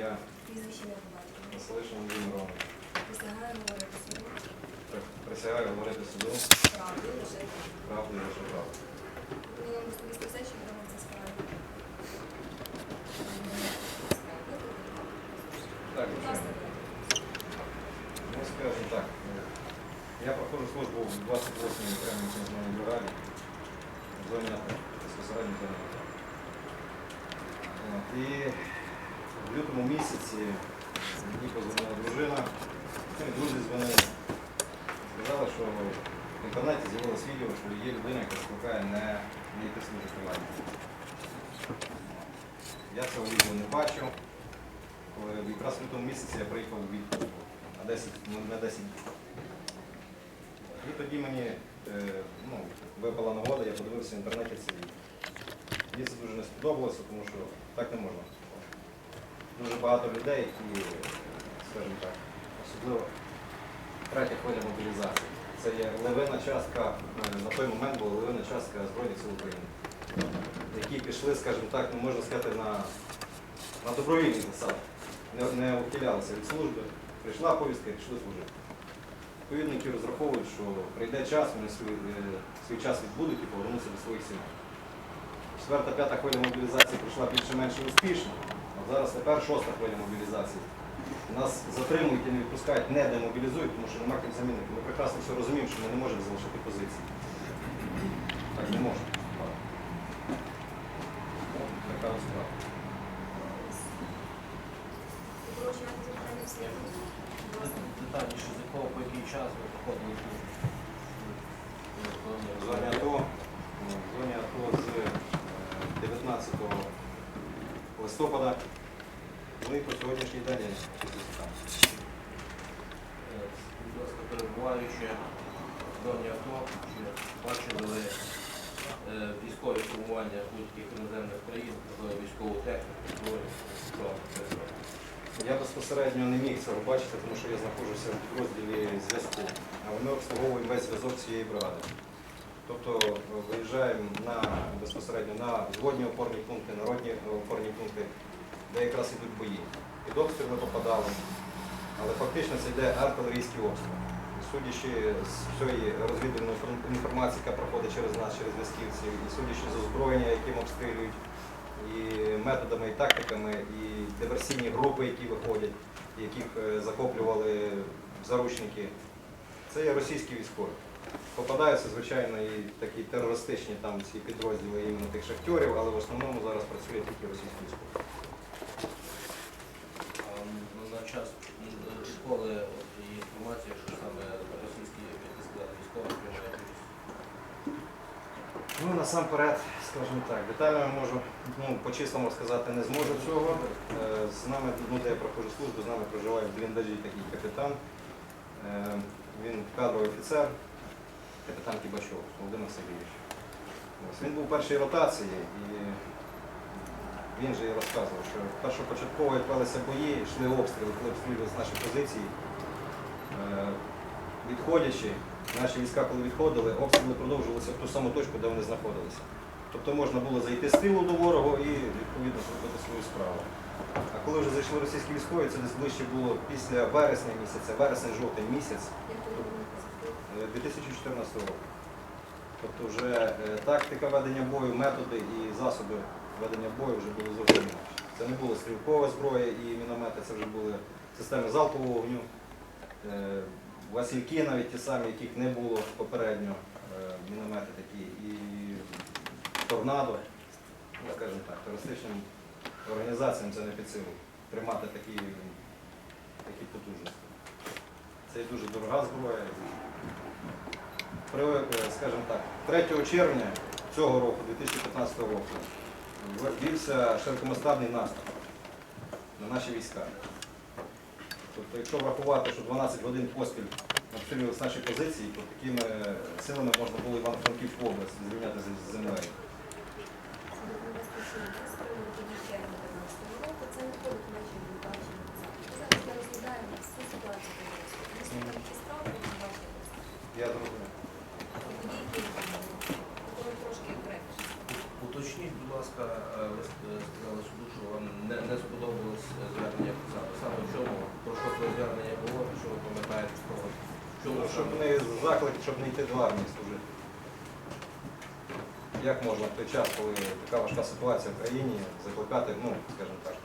ім'я Прізвище не побачили. Василишин Володимир Романович. Присягаю говорити суду. При- Присягаю говорити суду Правду лише. правду і лише правду. Мені вам розповісти все, що відомо це справі. Так, Будь звичайно. ласка, Ну, скажімо так, е, я проходжу службу в 28-й окремій національній бригаді в зоні АТО, безпосередньо в зоні АТО. От, І в лютому місяці мені позвонила дружина, ну, друзі дзвонили. Сказали, що в інтернеті з'явилось відео, що є людина, яка скликає не, йти служити. Я цього відео не бачив. Коли якраз в лютому місяці я приїхав у відпустку на 10, ну, на 10 днів. І тоді мені е, ну, випала нагода, я подивився в інтернеті це відео. Мені це дуже не сподобалося, тому що так не можна. Дуже багато людей і, скажімо так, особливо третя хвиля мобілізації. Це є левина частка, е, на той момент була левина частка Збройних сил України, які пішли, скажімо так, ну можна сказати, на, на добровільні засади не, не ухилялися від служби, прийшла повістка і пішли служити. Відповідно, які розраховують, що прийде час, вони свій, е, свій час відбудуть і повернуться до своїх сімей. Четверта, п'ята хвиля мобілізації пройшла більше-менше успішно, зараз тепер шоста хвиля мобілізації. Нас затримують і не відпускають, не демобілізують, тому що нема ким замінити. Ми прекрасно все розуміємо, що ми не можемо залишити позиції. Так не можна. Така ласка. Детальніше, з якого по який час ви проходили службу? В зоні АТО, в зоні АТО з е, 19 листопада, ну і по сьогоднішній день ласка, перебуваючи в зоні АТО, чи бачили е, військові формування будь-яких іноземних країн, військову техніку, зброю, це? Я безпосередньо не міг цього бачити, тому що я знаходжуся в підрозділі зв'язку, але ми обслуговуємо весь зв'язок цієї бригади. Тобто е, виїжджаємо на, безпосередньо на зводні опорні пункти, народні е, де якраз ідуть бої. Під обстріл ми попадали, але фактично це йде артилерійський обстріл. Судячи з всієї розвідувальної інфор- інформації, яка проходить через нас, через зв'язківців, і судячи з озброєння, яким обстрілюють, і методами, і тактиками, і диверсійні групи, які виходять, яких е, захоплювали заручники, це є російські військові. Попадаються, звичайно, і такі терористичні там ці підрозділи іменно тих шахтьорів, але в основному зараз працює тільки російські військові. А, ну, На час м, відколи от є інформація, що саме російські як ви сказали, військові приймають участь. Ну, насамперед, скажімо так, детально я можу ну, по числам розказати не зможу цього. Е, З нами, ну, де я проходжу службу, з нами проживає в бліндажі такий капітан. Е, Він кадровий офіцер, капітан Кібачов Володимир Сергійович. Він був першій ротації і він же і розказував, що першопочатково велися бої, йшли обстріли, коли обстрілювалися наші позиції. Е, Відходячи, наші війська, коли відходили, обстріли продовжувалися в ту саму точку, де вони знаходилися. Тобто можна було зайти з тилу до ворога і відповідно зробити свою справу. А коли вже зайшли російські військові, це десь ближче було після вересня місяця, вересень-жовтень місяць Як ви думаєте, е, 2014 року. Тобто вже е, тактика ведення бою, методи і засоби ведення бою вже були зовсім інакші. Це не було стрілкова зброя і міномети, це вже були системи залпового вогню. Васильки навіть ті самі, яких не було попередньо, е, міномети такі, і торнадо, скажімо так, терористичним організаціям це не під силу тримати такі, такі потужності. Це є дуже дорога зброя. При, е, скажімо так, 3 червня цього року, 2015 року, ввівся широкомасштабний наступ на наші війська. Тобто, якщо врахувати, що 12 годин поспіль обстрілювалися наші позиції, то такими силами можна було Івано-Франківську область звільняти з- землею. це документаційний з приводу тоді червня 2015 року, це не входить в наші бачення. Зараз ми розглядаємо всю ситуацію по Донецьку. Ми сьогодні справи не бачимо. Я зрозумів. Уточніть, будь ласка, е, ви е, сказали суду, що вам не, не сподобалось е, звернення такого звернення було, що ви пам'ятаєте з того? Ну, щоб не заклик, щоб не йти до армії служити. Як можна в той час, коли така важка ситуація в країні, закликати, ну, скажімо так,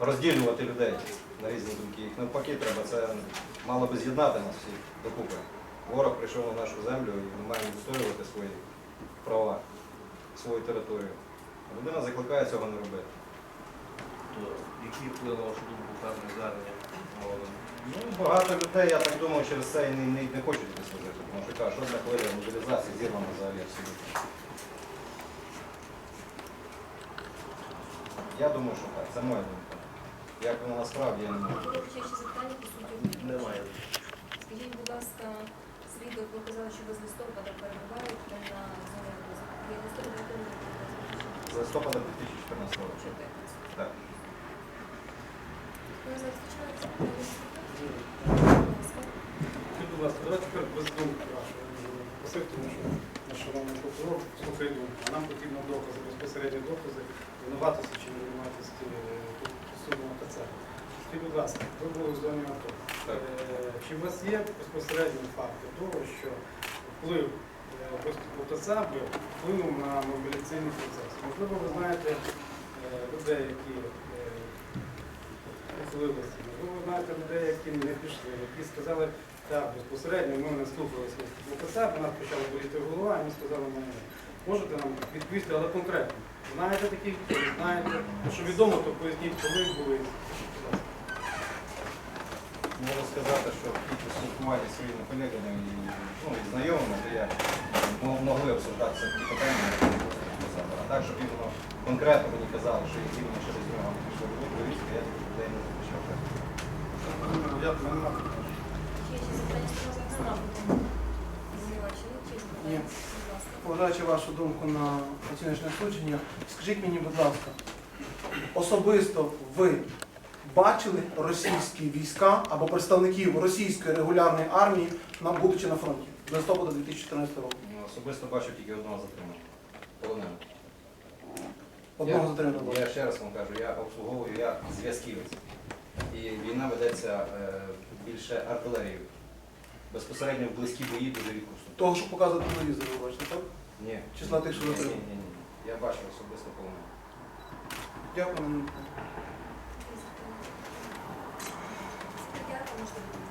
розділювати людей на різні думки. Їх навпаки треба, це мало би з'єднати нас всіх докупи. Ворог прийшов на нашу землю і ми маємо відстоювати свої права, свою територію. Людина закликає цього не робити. То Який вплив, на вашу думку, певне звернення Ну, багато людей, я так думаю, через це і не, не, не хочуть йти служити, тому що кажуть, що одна хвиля мобілізації зірвана взагалі абсолютно. Я думаю, що так, це моя думка. Як воно насправді, я не можу. Ще ще запитання по суті. Немає. Скажіть, будь ласка, свідок, ви казали, що ви з листопада перебуваєте на зоні З листопада 2014 року. Так. Будь ласка. Давайте тепер без думки вашої просив, тому що наш шановний прокурор слухає думку. А нам потрібно докази, безпосередні докази винуватості чи невинуватості е, тут присутнього ТЦ. Скажіть, будь ласка, ви були в зоні АТО. Е, Чи у вас є безпосередні факти того, що вплив ОТЦ би вплинув на мобіляційний процес? Можливо, ви знаєте е, людей, які Можливо, ви знаєте людей, які не пішли, які сказали, так, безпосередньо ми не слухалися ОТЦ, бо нас почала боліти голова, і ми сказали, ми не. Можете нам відповісти, але конкретно. Знаєте не знаєте? Що відомо, то поясніть, коли були. Можу сказати, що спілкування зі своїми колегами і, ну, і знайомими, то я могли обсуждати ці питання. А так, щоб іменно конкретно мені казали, що які вони через я людей не зустрічав. Поважаючи вашу думку на оціночне судження, скажіть мені, будь ласка, особисто ви бачили російські війська або представників російської регулярної армії, на- будучи на фронті з листопада 2014 року? Ну, Особисто бачив тільки одного затриманого. Полоненого. Одного затриманого. Я ще раз вам кажу, я обслуговую, я зв'язківець. І війна ведеться е, більше артилерією. Безпосередньо в близькі бої дуже відкусно. Того, що показувати телевізор, ви бачите, так? Ні. Числа тих, що Ні, ні, ні, ні. Я бачу особисто полонених. Дякую. Дякую.